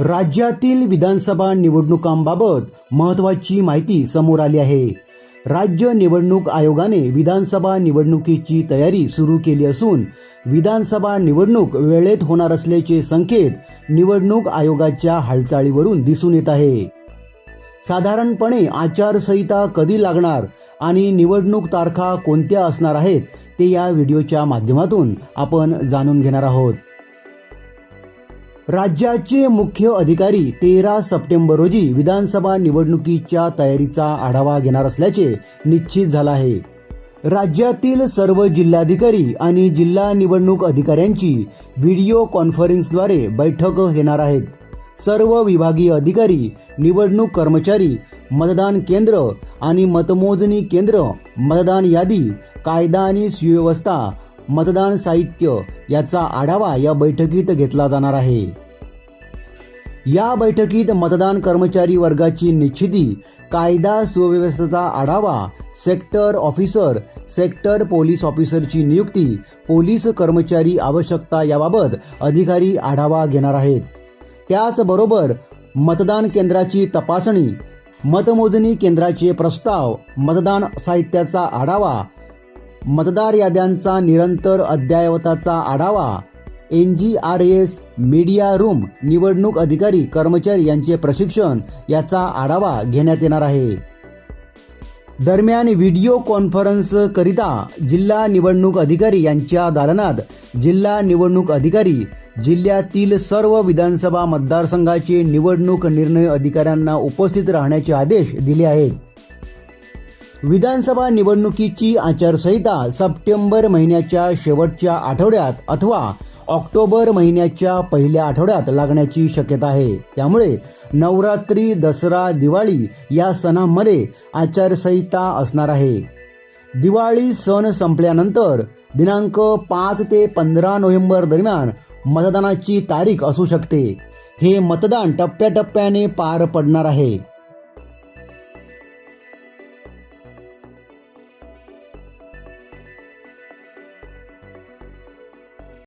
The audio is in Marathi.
राज्यातील विधानसभा निवडणुकांबाबत महत्त्वाची माहिती समोर आली आहे. राज्य निवडणूक आयोगाने विधानसभा निवडणुकीची तयारी सुरू केली असून विधानसभा निवडणूक वेळेत होणार असल्याचे संकेत निवडणूक आयोगाच्या हालचालीवरून दिसून येत आहे. साधारणपणे आचारसंहिता कधी लागणार आणि निवडणूक तारखा कोणत्या असणार आहेत ते या व्हिडिओच्या माध्यमातून आपण जाणून घेणार आहोत. राज्याचे मुख्य अधिकारी तेरा सप्टेंबर रोजी विधानसभा निवडणुकीच्या तयारीचा आढावा घेणार असल्याचे निश्चित झालं आहे. राज्यातील सर्व जिल्हाधिकारी आणि जिल्हा निवडणूक अधिकाऱ्यांची व्हिडिओ कॉन्फरन्सद्वारे बैठक घेणार आहेत. सर्व विभागीय अधिकारी निवडणूक कर्मचारी मतदान केंद्र आणि मतमोजणी केंद्र मतदान यादी कायदा आणि सुव्यवस्था मतदान साहित्य याचा आढावा या बैठकीत घेतला जाणार आहे. या बैठकीत मतदान कर्मचारी वर्गाची निश्चिती कायदा सुव्यवस्थेचा आढावा सेक्टर ऑफिसर सेक्टर पोलीस ऑफिसरची नियुक्ती पोलीस कर्मचारी आवश्यकता याबाबत अधिकारी आढावा घेणार आहेत. त्याचबरोबर मतदान केंद्राची तपासणी मतमोजणी केंद्राचे प्रस्ताव मतदान साहित्याचा आढावा मतदार याद्यांचा निरंतर अद्ययावताचा आढावा. N G R S media room निवडणूक अधिकारी कर्मचारी यांचे प्रशिक्षण याचा आढावा घेण्यात येणार आहे. दरम्यान व्हिडिओ कॉन्फरन्स करिता जिल्हा निवडणूक अधिकारी यांच्या दालनात जिल्हा निवडणूक अधिकारी जिल्ह्यातील सर्व विधानसभा मतदारसंघाचे निवडणूक निर्णय अधिकाऱ्यांना उपस्थित राहण्याचे आदेश दिले आहेत. विधानसभा निवडणुकीची आचारसंहिता सप्टेंबर महिन्याच्या शेवटच्या आठवड्यात अथवा ऑक्टोबर महिन्याच्या पहिल्या आठवड्यात लागण्याची शक्यता आहे. त्यामुळे नवरात्री दसरा दिवाळी या सणांमध्ये आचारसंहिता असणार आहे. दिवाळी सण संपल्यानंतर दिनांक पाच ते पंधरा नोव्हेंबर दरम्यान मतदानाची तारीख असू शकते. हे मतदान टप्प्याटप्प्याने पार पडणार आहे.